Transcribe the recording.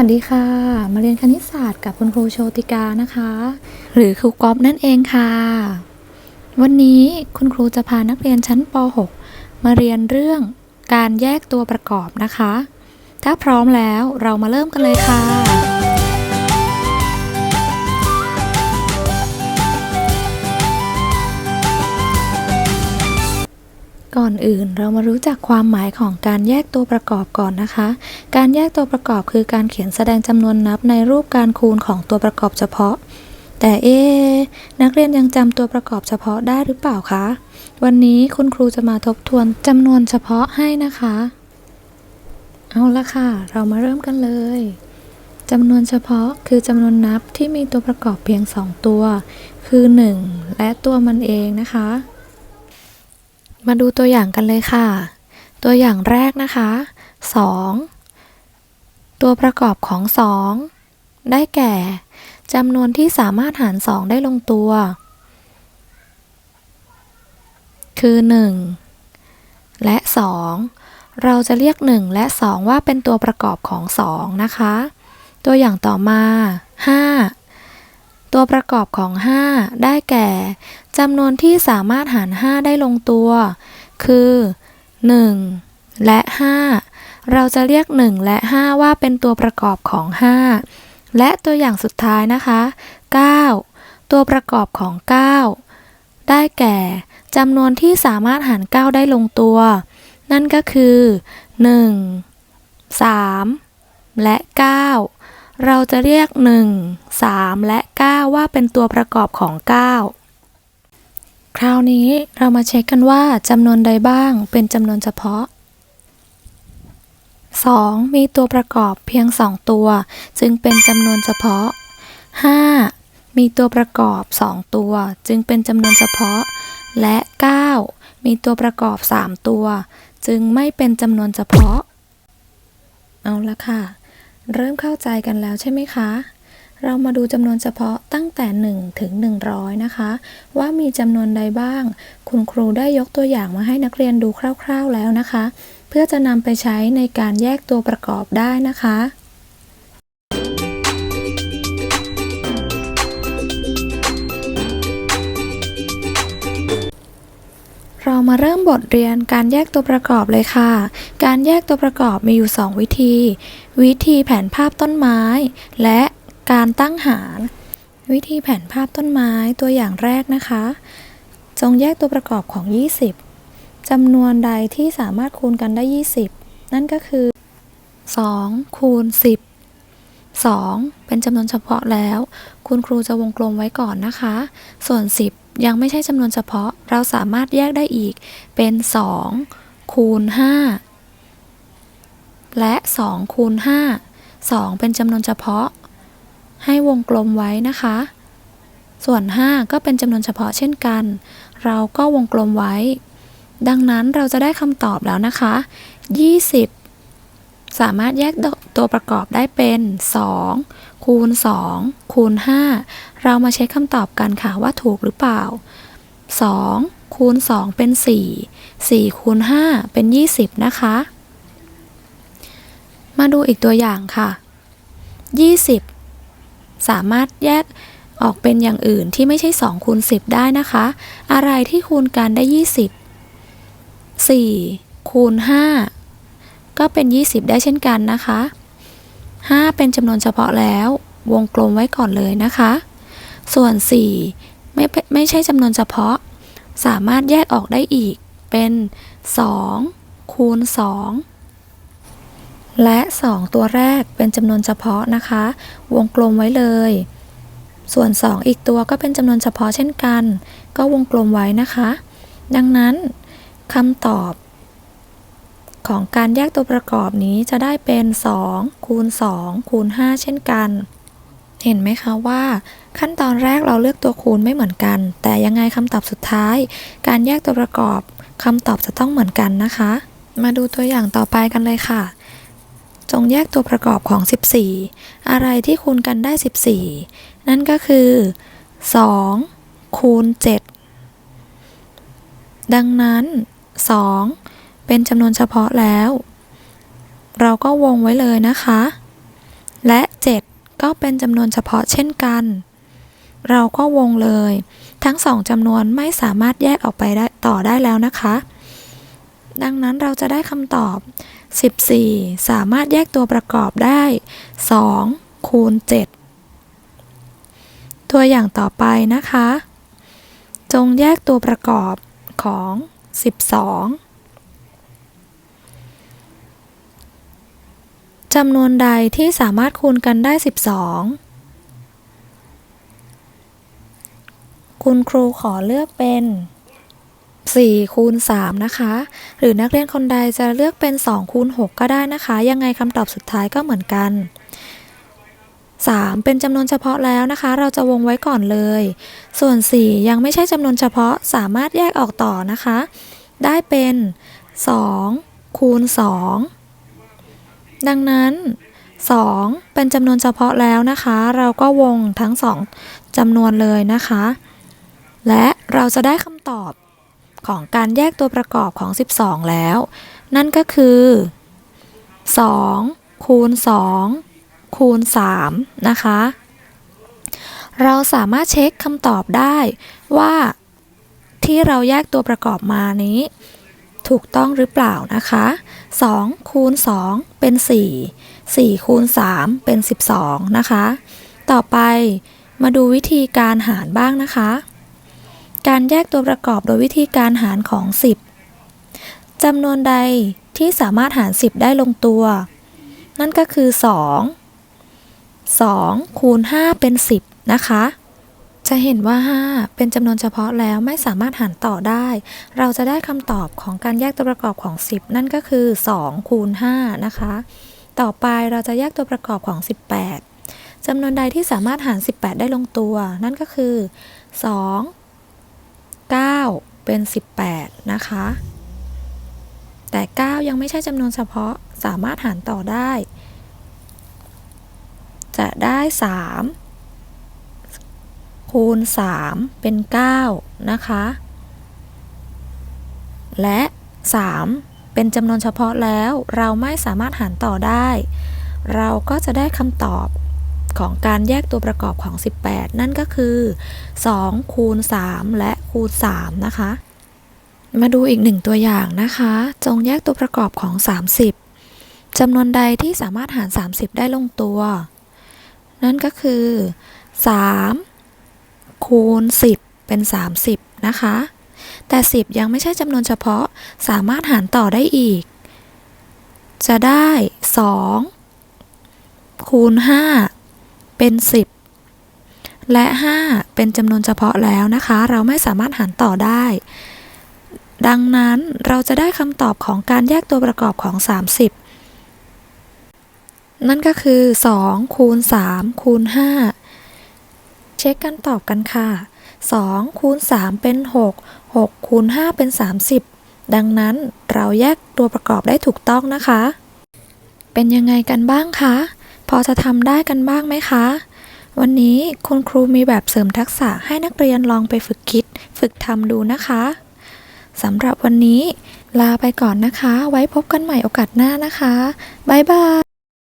วัสดีค่ะ มาเรียนคณิตศาสตร์กับคุณครูโชติกานะคะ หรือครูก๊อฟนั่นเองค่ะ วันนี้คุณครูจะพานักเรียนชั้นป .6 มาเรียนเรื่องการแยกตัวประกอบนะคะ ถ้าพร้อมแล้วเรามาเริ่มกันเลยค่ะ อนอื่น เรามารู้จักความหมายของการแยกตัวประกอบก่อนนะคะ การแยกตัวประกอบคือการเขียนแสดงจำนวนนับในรูปการคูณของตัวประกอบเฉพาะ แต่เอ๊นักเรียนยังจำตัวประกอบเฉพาะได้หรือเปล่าคะ วันนี้คุณครูจะมาทบทวนจำนวนเฉพาะให้นะคะ เอาละค่ะ เรามาเริ่มกันเลยจำนวนเฉพาะคือจำนวนนับที่มีตัวประกอบเพียง 2 ตัว คือ 1 และตัวมันเองนะคะ มาดูตัวอย่างกันเลยค่ะ ตัวอย่างแรกนะคะ 2 ตัวประกอบของ 2 ได้แก่จำนวนที่สามารถหาร 2 ได้ลงตัว คือ 1 และ 2 เราจะเรียก 1 และ 2 ว่าเป็นตัวประกอบของ 2 นะคะ ตัวอย่างต่อมา 5 ตัวประกอบของ 5 ได้แก่จำนวนที่สามารถหาร 5 ได้ลงตัว คือ 1 และ 5 เราจะเรียก 1 และ 5 ว่าเป็นตัวประกอบของ 5 และตัวอย่างสุดท้ายนะคะ 9 ตัวประกอบของ 9 ได้แก่จำนวนที่สามารถหาร 9 ได้ลงตัว นั่นก็คือ 1 3 และ 9 เราจะเรียก 1 3 และ 9 ว่าเป็นตัวประกอบของ 9 คราวนี้เรามาเช็คกันว่าจำนวนใดบ้างเป็นจำนวนเฉพาะ 2. มีตัวประกอบเพียง 2 ตัว จึงเป็นจำนวนเฉพาะ 5. มีตัวประกอบ 2 ตัว จึงเป็นจำนวนเฉพาะ และ 9. มีตัวประกอบ 3 ตัว จึงไม่เป็นจำนวนเฉพาะ เอาละค่ะ เริ่มเข้าใจกันแล้วใช่ไหมคะ เรามาดูจำนวนเฉพาะตั้งแต่ 1 ถึง 100 นะคะ ว่ามีจำนวนใดบ้าง คุณครูได้ยกตัวอย่างมาให้นักเรียนดูคร่าว ๆแล้วนะคะ เพื่อจะนำไปใช้ในการแยกตัวประกอบได้นะคะเรามาเริ่มบทเรียนการแยกตัวประกอบเลยค่ะ การแยกตัวประกอบมีอยู่ 2 วิธี วิธีแผนภาพต้นไม้ และการตั้งหาร วิธีแผนภาพต้นไม้ตัวอย่างแรกนะคะ จงแยกตัวประกอบของ 20จำนวนใดที่สามารถคูณกันได้ 20 นั่นก็คือ 2 คูณ 10 2 เป็นจำนวนเฉพาะแล้ว คุณครูจะวงกลมไว้ก่อนนะคะ ส่วน 10 ยังไม่ใช่จำนวนเฉพาะ เราสามารถแยกได้อีกเป็น 2 คูณ 5 และ2คูณ5 2 เป็นจำนวนเฉพาะ ให้วงกลมไว้นะคะ ส่วน 5 ก็เป็นจำนวนเฉพาะเช่นกัน เราก็วงกลมไว้ ดังนั้นเราจะได้คำตอบแล้วนะคะ 20 สามารถแยกตัวประกอบได้เป็น 2 คูณ 2 คูณ 5 เรามาเช็คคำตอบกันค่ะว่าถูกหรือเปล่า 2 คูณ 2 เป็น 4 4 คูณ 5 เป็น 20 นะคะ มาดูอีกตัวอย่างค่ะ 20 สามารถแยกออกเป็นอย่างอื่นที่ไม่ใช่2คูณ10 ได้นะคะ อะไรที่คูณกันได้ 20 4 คูณ 5 ก็เป็น 20 ได้เช่นกันนะคะ 5 เป็นจำนวนเฉพาะแล้ววงกลมไว้ก่อนเลยนะคะ ส่วน 4 ไม่ไม่ใช่จำนวนเฉพาะ สามารถแยกออกได้อีกเป็น 2 คูณ 2 และ 2 ตัวแรกเป็นจำนวนเฉพาะนะคะ วงกลมไว้เลย ส่วน 2 อีกตัวก็เป็นจำนวนเฉพาะเช่นกัน ก็วงกลมไว้นะคะ ดังนั้นคำตอบของการแยกตัวประกอบนี้จะได้เป็น 2 คูณ 2 คูณ 5 เช่นกัน เห็นไหมคะว่า ขั้นตอนแรกเราเลือกตัวคูณไม่เหมือนกัน แต่ยังไงคำตอบสุดท้าย การแยกตัวประกอบคำตอบจะต้องเหมือนกันนะคะ มาดูตัวอย่างต่อไปกันเลยค่ะ จงแยกตัวประกอบของ 14 อะไรที่คูณกันได้ 14 นั่นก็คือ 2 คูณ 7 ดังนั้น 2 เป็นจำนวนเฉพาะแล้ว เราก็วงไว้เลยนะคะ และก็เป็นจำนวนเฉพาะเช่นกัน เราก็วงเลย ทั้งสองจำนวนไม่สามารถแยกออกไปได้ต่อได้แล้วนะคะ ดังนั้นเราจะได้คำตอบ 14 สามารถแยกตัวประกอบได้ 2 คูณ 7 ตัวอย่างต่อไปนะคะ จงแยกตัวประกอบของ 12จำนวนใดที่สามารถคูณกันได้ 12 คุณครูขอเลือกเป็น 4คูณ3นะคะ หรือนักเรียนคนใดจะเลือกเป็น2คูณ6ก็ได้นะคะ ยังไงคำตอบสุดท้ายก็เหมือนกัน 3 เป็นจำนวนเฉพาะแล้วนะคะ เราจะวงไว้ก่อนเลย ส่วน 4 ยังไม่ใช่จำนวนเฉพาะสามารถแยกออกต่อนะคะ ได้เป็น 2 คูณ 2 ดังนั้น 2 เป็นจำนวนเฉพาะแล้วนะคะ เราก็วงทั้ง 2จำนวนเลยนะคะ และเราจะได้คำตอบ ของการแยกตัวประกอบของ 12 แล้ว นั่นก็คือ 2 คูณ 2 คูณ 3 นะคะ เราสามารถเช็คคำตอบได้ว่าที่เราแยกตัวประกอบมานี้ ถูกต้องหรือเปล่านะคะ 2 คูณ 2 เป็น 4 4 คูณ 3 เป็น 12 นะคะ ต่อไปมาดูวิธีการหารบ้างนะคะ การแยกตัวประกอบโดยวิธีการหารของ 10จำนวนใดที่สามารถหาร 10 ได้ลงตัว นั่นก็คือ 2 2 คูณ 5 เป็น 10 นะคะ จะเห็นว่า 5 เป็นจำนวนเฉพาะแล้วไม่สามารถหารต่อได้ เราจะได้คำตอบของการแยกตัวประกอบของ 10 นั่นก็คือ 2 คูณ 5 นะคะ ต่อไปเราจะแยกตัวประกอบของ 18จำนวนใดที่สามารถหาร 18 ได้ลงตัว นั่นก็คือ 2 9 เป็น 18 นะคะ แต่ 9 ยังไม่ใช่จำนวนเฉพาะสามารถหารต่อได้ จะได้ 3 คูณ 3 เป็น 9 นะคะ และ 3 เป็นจำนวนเฉพาะแล้วเราไม่สามารถหารต่อได้ เราก็จะได้คำตอบ ของการแยกตัวประกอบของ 18 นั่นก็คือ 2 คูณ 3 และคูณ 3 นะคะ มาดูอีกหนึ่งตัวอย่างนะคะ จงแยกตัวประกอบของ 30จำนวนใดที่สามารถหาร 30 ได้ลงตัว นั่นก็คือ 3 คูณ 10 เป็น 30 นะคะ แต่ 10 ยังไม่ใช่จำนวนเฉพาะสามารถหารต่อได้อีก จะได้ 2 คูณ 5 เป็น 10 และ 5 เป็นจำนวนเฉพาะแล้วนะคะ เราไม่สามารถหารต่อได้ ดังนั้นเราจะได้คำตอบของการแยกตัวประกอบของ 30 นั่นก็คือ 2 คูณ 3 คูณ 5 เช็คกันตอบกันค่ะ 2 คูณ 3 เป็น 6 6 คูณ 5 เป็น 30 ดังนั้นเราแยกตัวประกอบได้ถูกต้องนะคะ เป็นยังไงกันบ้างคะ พอจะทำได้กันบ้างไหมคะ วันนี้คุณครูมีแบบเสริมทักษะให้นักเรียนลองไปฝึกคิด ฝึกทำดูนะคะสำหรับวันนี้ ลาไปก่อนนะคะ ไว้พบกันใหม่โอกาสหน้านะคะ บ๊ายบาย